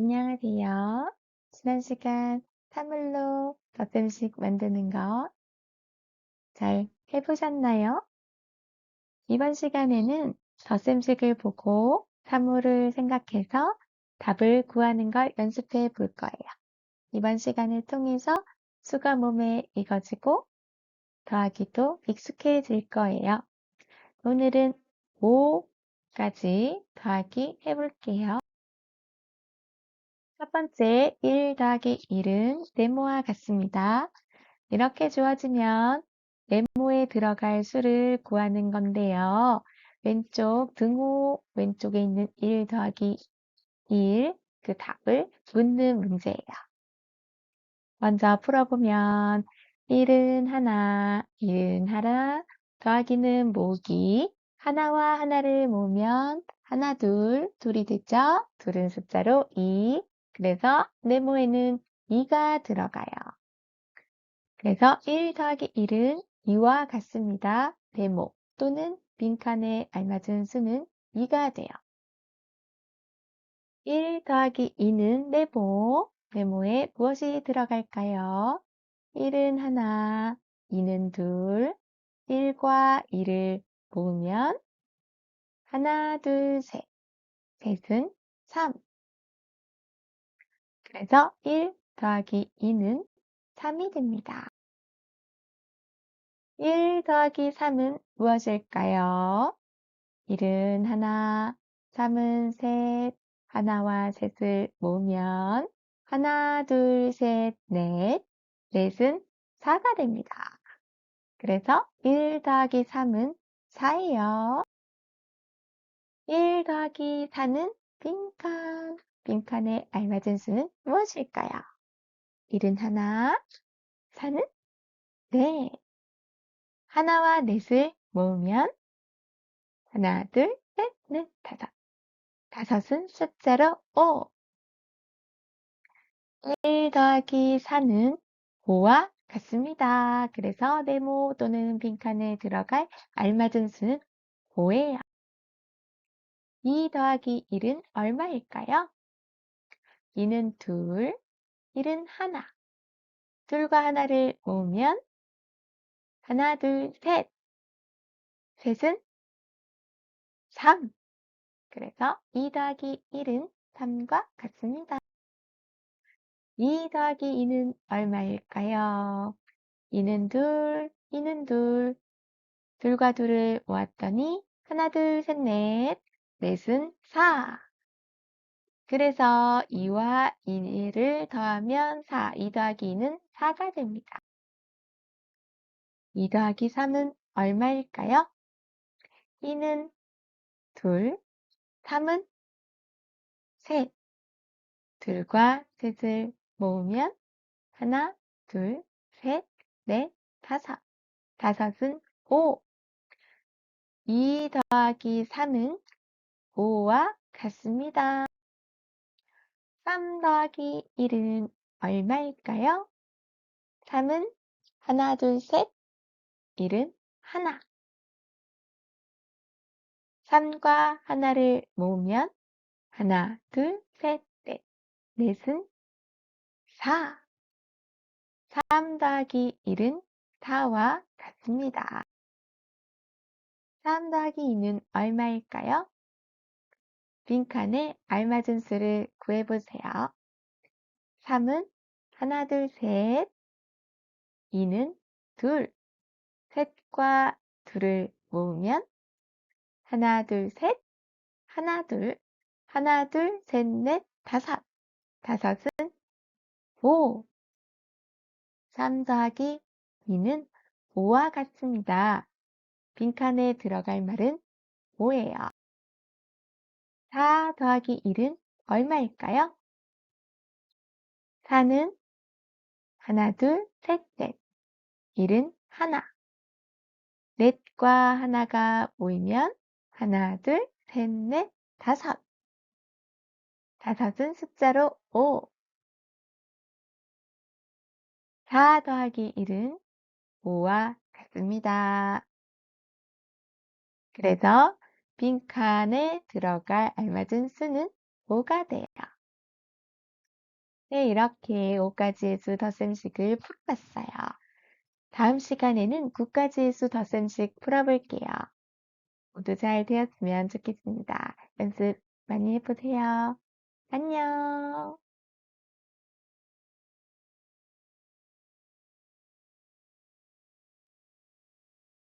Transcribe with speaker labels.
Speaker 1: 안녕하세요. 지난 시간 사물로 덧셈식 만드는 거 잘 해보셨나요? 이번 시간에는 덧셈식을 보고 사물을 생각해서 답을 구하는 걸 연습해 볼 거예요. 이번 시간을 통해서 수가 몸에 익어지고 더하기도 익숙해질 거예요. 오늘은 5까지 더하기 해볼게요. 첫 번째 1 더하기 1은 네모와 같습니다. 이렇게 주어지면 네모에 들어갈 수를 구하는 건데요. 왼쪽 등호 왼쪽에 있는 1 더하기 1, 그 답을 묻는 문제예요. 먼저 풀어보면 1은 하나, 1은 하나, 더하기는 모기, 하나와 하나를 모으면 하나, 둘, 둘이 됐죠? 둘은 숫자로 2, 그래서 네모에는 2가 들어가요. 그래서 1 더하기 1은 2와 같습니다. 네모 또는 빈칸에 알맞은 수는 2가 돼요. 1 더하기 2는 네모, 네모에 무엇이 들어갈까요? 1은 하나, 2는 둘, 1과 2를 모으면 하나, 둘, 셋, 셋은 3. 그래서 1 더하기 2는 3이 됩니다. 1 더하기 3은 무엇일까요? 1은 하나, 3은 셋, 하나와 셋을 모으면 하나, 둘, 셋, 넷, 넷은 4가 됩니다. 그래서 1 더하기 3은 4예요. 1 더하기 4는 빈칸. 빈칸에 알맞은 수는 무엇일까요? 1은 하나, 4는 넷. 하나와 넷을 모으면 하나, 둘, 셋, 넷, 다섯. 다섯은 숫자로 5. 1 더하기 4는 5와 같습니다. 그래서 네모 또는 빈칸에 들어갈 알맞은 수는 5예요. 2 더하기 1은 얼마일까요? 2는 둘, 1은 하나. 둘과 하나를 모으면 하나, 둘, 셋. 셋은 3. 그래서 2 더하기 1은 3과 같습니다. 2 더하기 2는 얼마일까요? 2는 둘, 2는 둘. 둘과 둘을 모았더니 하나, 둘, 셋, 넷. 넷은 4. 그래서 2와 2를 더하면 4. 2 더하기 2는 4가 됩니다. 2 더하기 3은 얼마일까요? 2는 둘, 3은 셋. 둘과 셋을 모으면 하나, 둘, 셋, 넷, 다섯. 다섯은 5. 2 더하기 3은 5와 같습니다. 3 더하기 1은 얼마일까요? 3은 하나, 둘, 셋. 1은 하나. 3과 하나를 모으면 하나, 둘, 셋, 넷. 넷은 4. 3 더하기 1은 4와 같습니다. 3 더하기 2는 얼마일까요? 빈칸에 알맞은 수를 구해보세요. 3은 하나, 둘, 셋. 2는 둘. 셋과 둘을 모으면 하나, 둘, 셋. 하나, 둘. 하나, 둘, 셋, 넷, 다섯. 다섯은 5. 3 더하기 2는 5와 같습니다. 빈칸에 들어갈 말은 5예요. 4 더하기 1은 얼마일까요? 4는 하나, 둘, 셋, 넷. 1은 하나. 넷과 하나가 모이면 하나, 둘, 셋, 넷, 다섯. 다섯은 숫자로 5. 4 더하기 1은 5와 같습니다. 그래서 빈칸에 들어갈 알맞은 수는 5가 돼요. 네, 이렇게 5가지의 수 덧셈식을 풀어봤어요. 다음 시간에는 9가지의 수 덧셈식 풀어볼게요. 모두 잘 되었으면 좋겠습니다. 연습 많이 해보세요. 안녕.